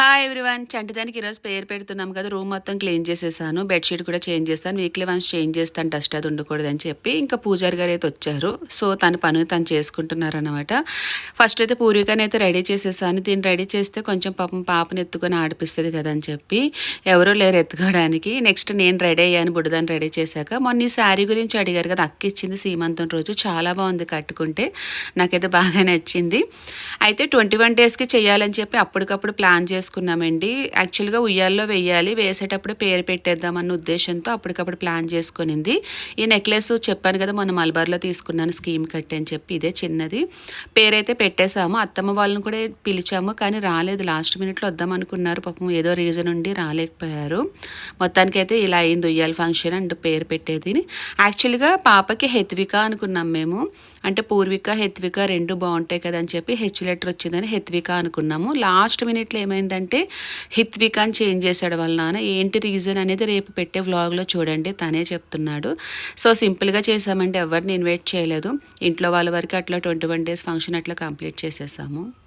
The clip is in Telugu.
హాయ్ ఎవ్రీవన్ చంటిదానికి ఈరోజు పేరు పెడుతున్నాం కదా. రూమ్ మొత్తం క్లీన్ చేసేసాను. బెడ్షీట్ కూడా చేంజ్ చేస్తాను. వీక్లీ వన్స్ చేంజ్ చేస్తాను. డస్ట్ అది ఉండకూడదని చెప్పి. ఇంకా పూజారి గారు అయితే వచ్చారు. సో తన పని తను చేసుకుంటున్నారు అనమాట ఫస్ట్ అయితే పూర్వికని అయితే రెడీ చేసేసాను. దీన్ని రెడీ చేస్తే కొంచెం పాపం పాపని ఎత్తుకొని ఆడిపిస్తుంది కదా అని చెప్పి. ఎవరూ లేరు ఎత్తుకోవడానికి. నెక్స్ట్ నేను రెడీ అయ్యాను. బుడదాన్ని రెడీ చేశాక. మొన్న ఈ శారీ గురించి అడిగారు కదా. అక్క ఇచ్చింది సీమంతం రోజు. చాలా బాగుంది కట్టుకుంటే. నాకైతే బాగా నచ్చింది. అయితే ట్వంటీ వన్ డేస్కి చేయాలని చెప్పి అప్పటికప్పుడు ప్లాన్ చేసుకున్నామండి. యాక్చువల్గా ఉయ్యాల్లో వేయాలి. వేసేటప్పుడు పేరు పెట్టేద్దామన్న ఉద్దేశంతో అప్పటికప్పుడు ప్లాన్ చేసుకునింది. ఈ నెక్లెస్ చెప్పాను కదా మొన్న మలబార్లో తీసుకున్నాను స్కీమ్ కట్టి అని చెప్పి ఇదే చిన్నది. పేరైతే పెట్టేశాము. అత్తమ్మ వాళ్ళని కూడా పిలిచాము కానీ రాలేదు. లాస్ట్ మినిట్లో వద్దాం అనుకున్నారు. పాపం ఏదో రీజన్ ఉండి రాలేకపోయారు. మొత్తానికైతే ఇలా అయింది ఉయ్యాల ఫంక్షన్ అండ్ పేరు పెట్టేది. యాక్చువల్గా పాపకి హెత్విక అనుకున్నాం మేము. అంటే పూర్విక హెత్విక రెండు బాగుంటాయి కదా అని చెప్పి హెచ్ లెటర్ వచ్చిందని హెత్విక అనుకున్నాము. లాస్ట్ మినిట్లో ఏమైందంటే హిత్విక అని చేంజ్ చేశాడు వాళ్ళ నాన్న. ఏంటి రీజన్ అనేది రేపు పెట్టే వ్లాగ్లో చూడండి తనే చెప్తున్నాడు. సో సింపుల్గా చేసామంటే ఎవరిని ఇన్వైట్ చేయలేదు. ఇంట్లో వాళ్ళ వరకు అట్లా ట్వంటీ వన్ డేస్ ఫంక్షన్ అట్లా కంప్లీట్ చేసేసాము.